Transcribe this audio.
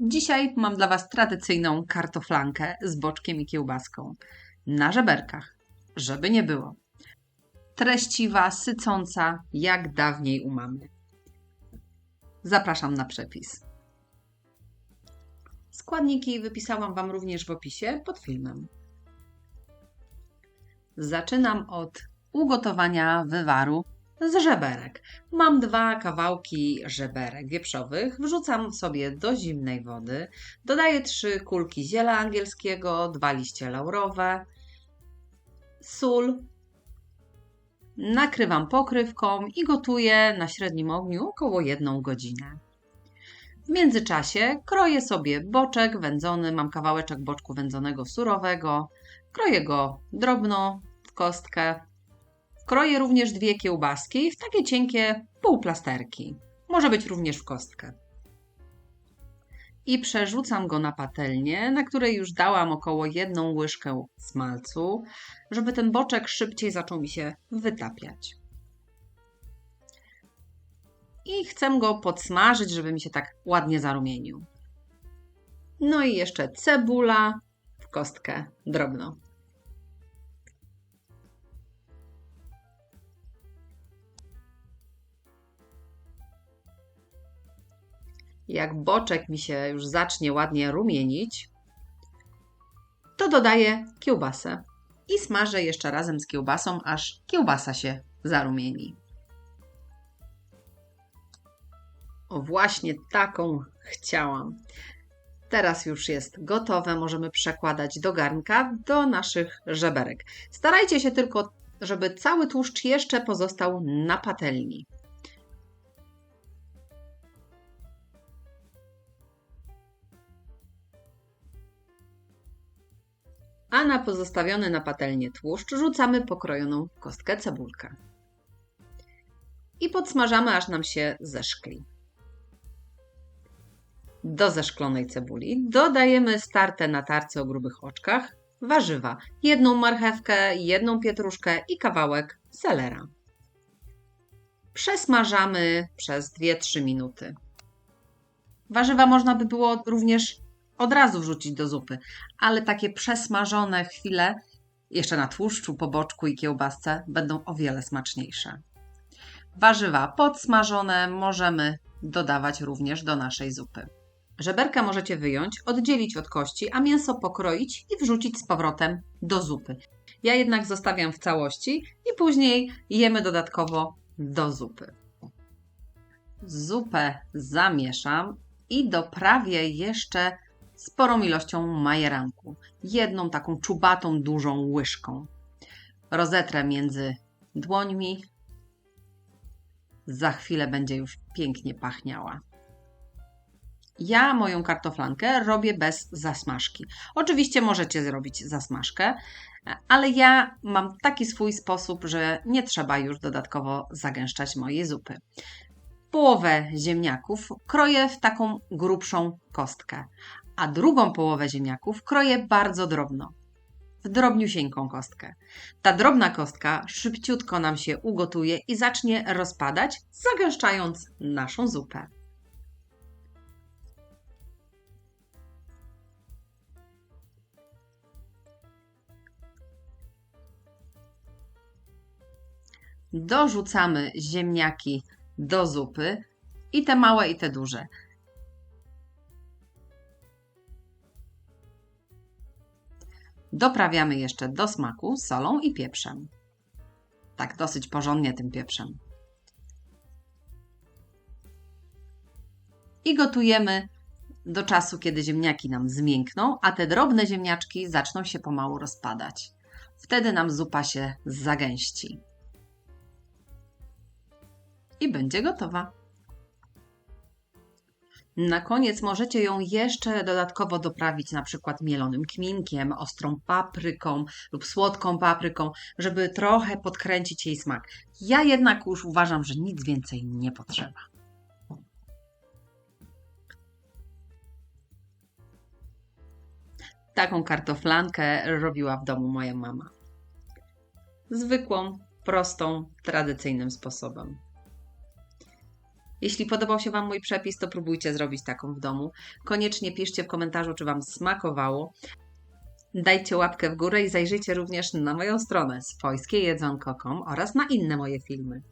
Dzisiaj mam dla Was tradycyjną kartoflankę z boczkiem i kiełbaską. Na żeberkach, żeby nie było. Treściwa, sycąca, jak dawniej u mamy. Zapraszam na przepis. Składniki wypisałam Wam również w opisie pod filmem. Zaczynam od ugotowania wywaru z żeberek. Mam dwa kawałki żeberek wieprzowych, wrzucam sobie do zimnej wody, dodaję trzy kulki ziela angielskiego, dwa liście laurowe, sól, nakrywam pokrywką i gotuję na średnim ogniu około jedną godzinę. W międzyczasie kroję sobie boczek wędzony, mam kawałeczek boczku wędzonego surowego, kroję go drobno w kostkę, Kroję również dwie kiełbaski w takie cienkie półplasterki. Może być również w kostkę. I przerzucam go na patelnię, na której już dałam około jedną łyżkę smalcu, żeby ten boczek szybciej zaczął mi się wytapiać. I chcę go podsmażyć, żeby mi się tak ładnie zarumienił. No i jeszcze cebula w kostkę drobno. Jak boczek mi się już zacznie ładnie rumienić, to dodaję kiełbasę i smażę jeszcze razem z kiełbasą, aż kiełbasa się zarumieni. O, właśnie taką chciałam. Teraz już jest gotowe, możemy przekładać do garnka do naszych żeberek. Starajcie się tylko, żeby cały tłuszcz jeszcze pozostał na patelni. A na pozostawiony na patelnię tłuszcz rzucamy pokrojoną kostkę cebulkę. I podsmażamy, aż nam się zeszkli. Do zeszklonej cebuli dodajemy starte na tarce o grubych oczkach warzywa, jedną marchewkę, jedną pietruszkę i kawałek selera. Przesmażamy przez 2-3 minuty. Warzywa można by było również od razu wrzucić do zupy, ale takie przesmażone chwile, jeszcze na tłuszczu, po boczku i kiełbasce, będą o wiele smaczniejsze. Warzywa podsmażone możemy dodawać również do naszej zupy. Żeberka możecie wyjąć, oddzielić od kości, a mięso pokroić i wrzucić z powrotem do zupy. Ja jednak zostawiam w całości i później jemy dodatkowo do zupy. Zupę zamieszam i doprawię jeszcze sporą ilością majeranku, jedną taką czubatą, dużą łyżką. Rozetrę między dłońmi. Za chwilę będzie już pięknie pachniała. Ja moją kartoflankę robię bez zasmażki. Oczywiście możecie zrobić zasmażkę, ale ja mam taki swój sposób, że nie trzeba już dodatkowo zagęszczać mojej zupy. Połowę ziemniaków kroję w taką grubszą kostkę, a drugą połowę ziemniaków kroję bardzo drobno, w drobniusieńką kostkę. Ta drobna kostka szybciutko nam się ugotuje i zacznie rozpadać, zagęszczając naszą zupę. Dorzucamy ziemniaki do zupy i te małe i te duże. Doprawiamy jeszcze do smaku solą i pieprzem. Tak dosyć porządnie tym pieprzem. I gotujemy do czasu, kiedy ziemniaki nam zmiękną, a te drobne ziemniaczki zaczną się pomału rozpadać. Wtedy nam zupa się zagęści. I będzie gotowa. Na koniec możecie ją jeszcze dodatkowo doprawić na przykład mielonym kminkiem, ostrą papryką lub słodką papryką, żeby trochę podkręcić jej smak. Ja jednak już uważam, że nic więcej nie potrzeba. Taką kartoflankę robiła w domu moja mama. Zwykłą, prostą, tradycyjnym sposobem. Jeśli podobał się Wam mój przepis, to próbujcie zrobić taką w domu. Koniecznie piszcie w komentarzu, czy Wam smakowało. Dajcie łapkę w górę i zajrzyjcie również na moją stronę swojskiejedzonko.com oraz na inne moje filmy.